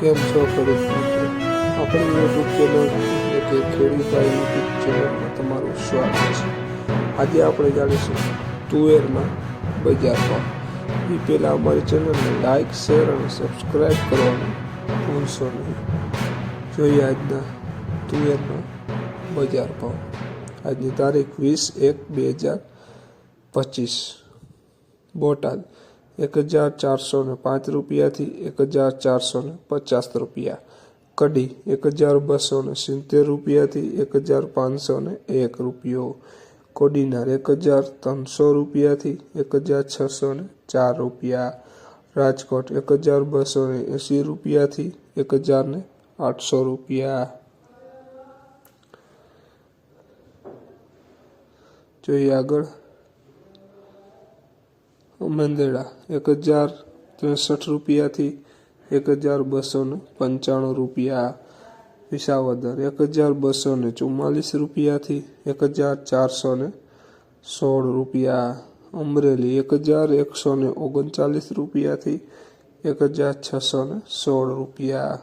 કેમ છો? ખેડૂત મિત્રો આપણી યુટ્યુબ ચેનલ કે ખેડૂતભાઈ યુટ્યુબ ચેનલમાં તમારું સ્વાગત છે. આજે આપણે જાણીશું તુવેરના બજાર ભાવ એ પહેલાં અમારી ચેનલને લાઇક શેર અને સબસ્ક્રાઈબ કરવાનું ભૂલશો નહીં. જોઈએ આજના તુવેરના બજાર ભાવ. આજની તારીખ વીસ એક બે હજાર પચીસ. બોટાદ. એક હજાર ચારસો ને પાંચ રૂપિયાથી એક હજાર ચારસો ને પચાસ રૂપિયા. કડી એક હજાર બસો ને સિત્તેર રૂપિયાથી એક હજાર પાંચસો ને એક રૂપિયો. કોડીનાર એક હજાર ત્રણસો રૂપિયાથી એક હજાર છસો ને ચાર રૂપિયા. રાજકોટ એક હજાર બસો ને એંસી રૂપિયાથી એક હજાર ને આઠસો રૂપિયા. જોઈએ આગળ. મંદેડા એક હજાર ત્રેસઠ રૂપિયાથી એક હજાર બસો પંચાણું રૂપિયા વિસાવદર, એક હજાર બસો ને ચુમ્માલીસ રૂપિયાથી એક હજાર ચારસો ને સોળ રૂપિયા અમરેલી, એક હજાર એકસો ને ઓગણચાલીસ રૂપિયાથી એક હજાર છસો ને સોળ રૂપિયા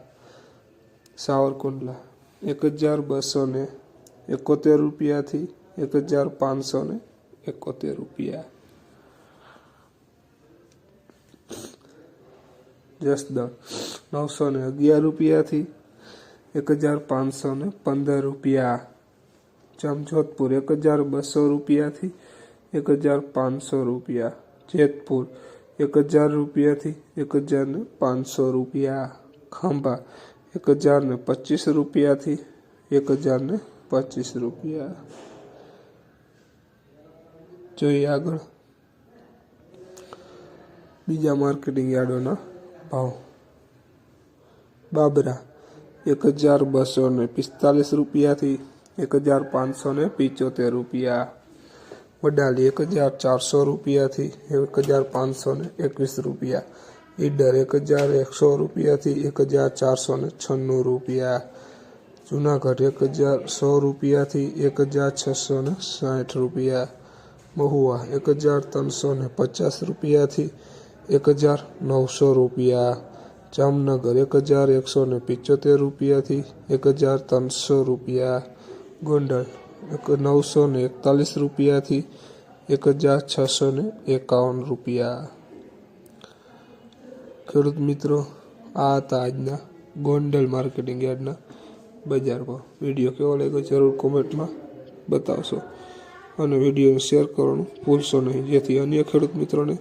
સાવરકુંડલા, એક હજાર બસો ને એકોતેર રૂપિયાથી એક હજાર પાંચસો ને એકોતેર રૂપિયા જસદણ નવસો ને અગિયાર રૂપિયાથી એક હજાર પાંચસો ને પંદર રૂપિયા. જમજોધપુર એક હજાર બસો રૂપિયાથી એક હજાર પાંચસો રૂપિયા. જેતપુર એક હજાર રૂપિયાથી એક હજાર ને પાંચસો રૂપિયા. ખાંભા એક હજાર ને પચીસ રૂપિયાથી એક હજાર ને પચીસ રૂપિયા. જોઈએ આગળ. બીજા માર્કેટિંગ યાર્ડોના ભાવ બાબરા, એક હજાર બસો ને પિસ્તાલીસ રૂપિયાથી એક હજાર પાંચસો ને પિચોતેર રૂપિયા. વડાલી, એક હજાર ચારસો રૂપિયાથી એક હજાર પાંચસો ને એકવીસ રૂપિયા. ઈડર, એક હજાર એકસો રૂપિયાથી એક હજાર ચારસો ને છન્નું રૂપિયા. જુનાગઢ, એક હજાર સો રૂપિયાથી એક હજાર છસો ને સાઠ રૂપિયા. મહુવા, એક હજાર ત્રણસો ને પચાસ રૂપિયાથી એક હજાર નવસો રૂપિયા, જામનગર એક હજાર એકસો ને પિચોતેર રૂપિયાથી એક હજાર ત્રણસો રૂપિયા, ગોંડલ એક નવસો ને એકતાલીસ રૂપિયાથી એક હજાર છસો ને એકાવન રૂપિયા. ખેડૂત મિત્રો, આ હતા આજના ગોંડલ માર્કેટિંગ યાર્ડના બજારમાં વીડિયો. કેવો લાગ્યો જરૂર કોમેન્ટમાં બતાવશો અને વિડીયોને શેર કરવાનું ભૂલશો નહીં. જેથી અન્ય ખેડૂત મિત્રોને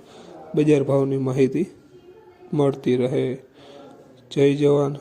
બજાર ભાવની માહિતી મળતી રહે. જય જવાન.